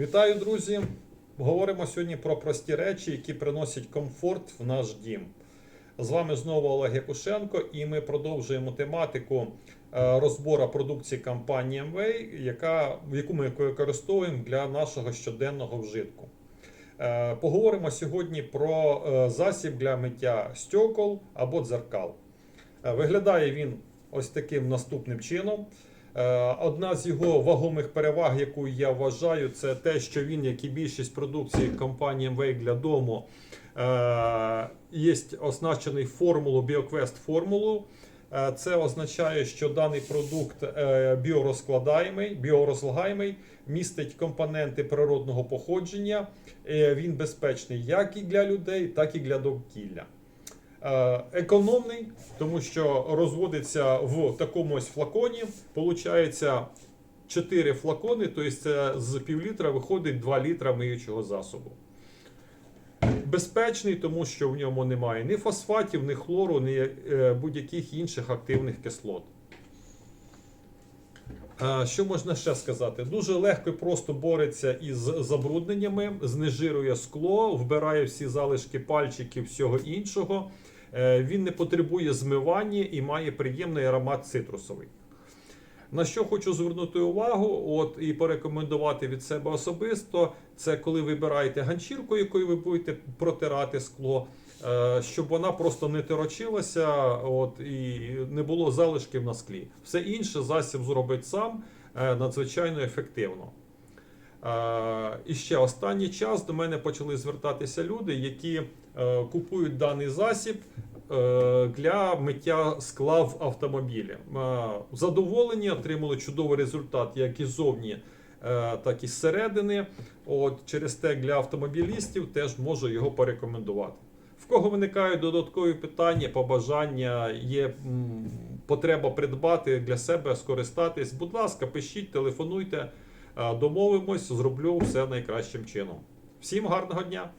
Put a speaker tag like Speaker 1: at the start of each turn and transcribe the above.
Speaker 1: Вітаю, друзі! Говоримо сьогодні про прості речі, які приносять комфорт в наш дім. З вами знову Олег Якушенко, і ми продовжуємо тематику е, розбору продукції компанії MWay, яка, яку ми використовуємо для нашого щоденного вжитку. Е, Поговоримо сьогодні про е, засіб для миття стекол або дзеркал. Виглядає він ось таким наступним чином. Е, Одна з його вагомих переваг, яку я вважаю, це те, що він, як і більшість продукції компанії MWay для дому, е, є оснащений формулу BioQuest формулу. Е, Це означає, що даний продукт біорозкладаємий, біорозлагаємий, містить компоненти природного походження. Він безпечний як і для людей, так і для довкілля. Е, Економний, тому що розводиться в такому ось флаконі. Получається 4 флакони, тобто з півлітра виходить 2 літра миючого засобу. Безпечний, тому що в ньому немає ні фосфатів, ні хлору, ні е, будь-яких інших активних кислот. Що можна ще сказати? Дуже легко і просто бореться із забрудненнями, знежирує скло, вбирає всі залишки пальчиків, всього іншого. Е, Він не потребує змивання і має приємний аромат цитрусовий. На що хочу звернути увагу, от і порекомендувати від себе особисто, це коли вибираєте ганчірку, якою ви будете протирати скло, щоб вона просто не торочилася, от і не було залишків на склі. Все інше засіб зробить сам е, надзвичайно ефективно. Е, І ще останній час до мене почали звертатися люди, які е, купують даний засіб е, для миття скла в автомобілі. Е, Задоволені, отримали чудовий результат як і зовні, е, так і зсередини. От через те для автомобілістів теж можу його порекомендувати. Кого виникають додаткові питання, побажання, є потреба придбати для себе, скористатись, будь ласка, пишіть, телефонуйте, домовимось, зроблю все найкращим чином. Всім гарного дня!